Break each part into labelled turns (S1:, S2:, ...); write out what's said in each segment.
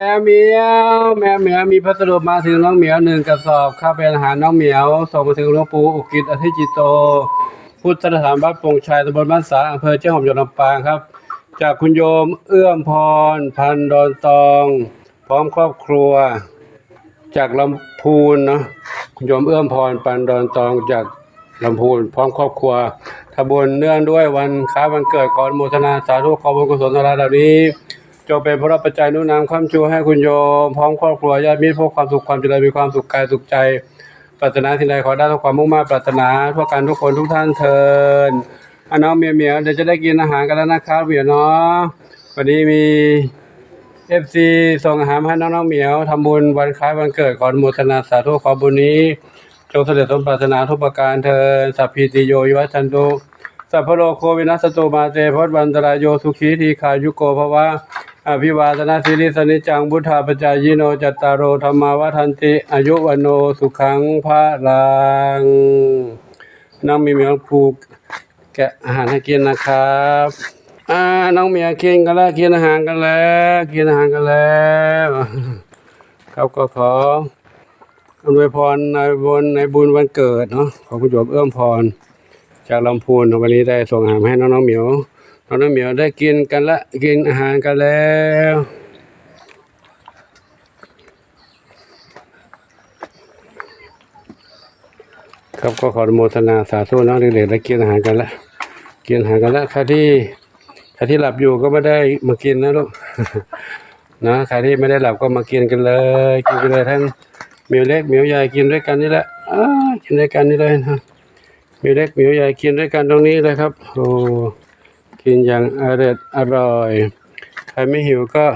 S1: แมวเหมียวแมวเหมียวมีพัสดุมาถึงน้องเหมียวหนึ่งกระสอบข้าวเป็นอาหารน้องเหมียวส่งมาถึงหลวงปู่อุกิจอธิจิตโต พุทธสถานบ้านปงชัยตำบลบ้านสาอำเภอเจ้าหอมจังหวัดลำปางครับ จากคุณโยมเอื้อมพร พันดอนตอง พร้อมครอบครัว จากลำพูนเนาะคุณโยมเอื้อมพรปันดอนตองจากลำพูน พร้อมครอบครัวทบุญเนื่องด้วยวันค้าวันเกิดก่อนโมทนาสาธุขอบุญกุศลสาระเหล่านี้ จงเป็นพระปัจจัยนุนนำความชูให้คุณโยม พร้อมครอบครัวญาติมิตรพบความสุขความเจริญมีความสุขกายสุขใจ ปรารถนาสิ่งใดขอได้ทุกความมุ่งมั่นปรารถนาทั่วกันทุกคนทุกท่านเทินอะน้องเมียเมียวเดี๋ยวจะได้กินอาหารกันแล้วนะครับเมียเนาะวันนี้มีเอฟซีส่งอาหารให้น้องน้องๆเหมียวทำบุญวันคล้ายวันเกิดก่อนโมทนาสาธุขอบุญนี้จงเสำเร็จสมปรารถนาทุกประการเทินสัพพิติโยวิวัชชันตุสัพพโลโควินัสตุมาเตพจวันตรายโยสุขีทีขายุโกภวะ อภิวาทนาสิริสนิจังบุทธาปจายโนจัตตารโอธรรมาวัฏันติ อายุวันโนสุขังพระลังน้องมีเมียผูกแกะอาหารให้กินนะครับอ่าน้องเมียกินกันแล้วกินอาหารกันแล้วกินอาหารกันแล้วครับก็ขออวยพรในบุญในบุญวันเกิดเนาะของคุณโยมเอื้อมพร จากลำพูนวันนี้ได้ส่งอาหารมให้น้องน้องๆเหมียว น้องน้องเหมียวได้กินกันละกินอาหารกันแล้วครับก็ขออนุโมทนาสาธุน้องเด็กๆได้กินอาหารกันละกินอาหารกันละใครที่ใครที่หลับอยู่ก็ไม่ได้มากินนะลูกนะใครที่ไม่ได้หลับก็มากินกันเลย กินกันเลยทั้งเหมียวเล็กเหมียวใหญ่กินด้วยกันนี่แหละกินด้วยกันนี่เลยนะเหมียวเล็กเหมียวใหญ่กินด้วยกันตรงนี้เลยครับโอ้ กินอย่างอร่อยอร่อย ใครไม่หิวก็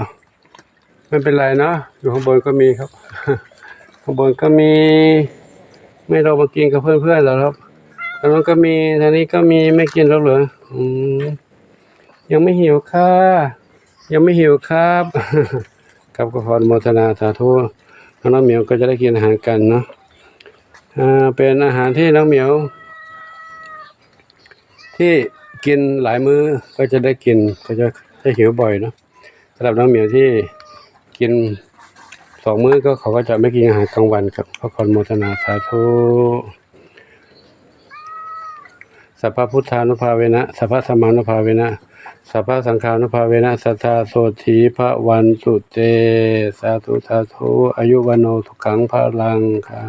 S1: ไม่เป็นไรเนาะอยู่ข้างบนก็มีครับ ข้างบนก็มี ไม่ต้องมากินกับเพื่อนๆหรอครับทางนั้นก็มีทางนี้ก็มีไม่กินแล้วเหรออืมยังไม่หิวค่ะ ยังไม่หิวครับครับก็ขอนโมทนาสาธุน้องน้องเหมียวก็จะได้กินอาหารกันเนาะเป็นอาหารที่น้องเหมียว ที่ กินหลายมื้อก็จะได้กินก็จะจะหิวบ่อยเนาะสำหรับน้องเหมียวที่กินสองมื้อก็เขาก็จะไม่กินอาหารกลางวันครับก็ขออนโมทนาสาธุสัพพพุทธานุภาเวนะสัพพธรรมานุภาเวนะสัพพะสังฆานุภาเวนะสัทธาโสธีพระวันสุเตสาธุสาธุอายุวันโนทุกขังพระลังค่ะ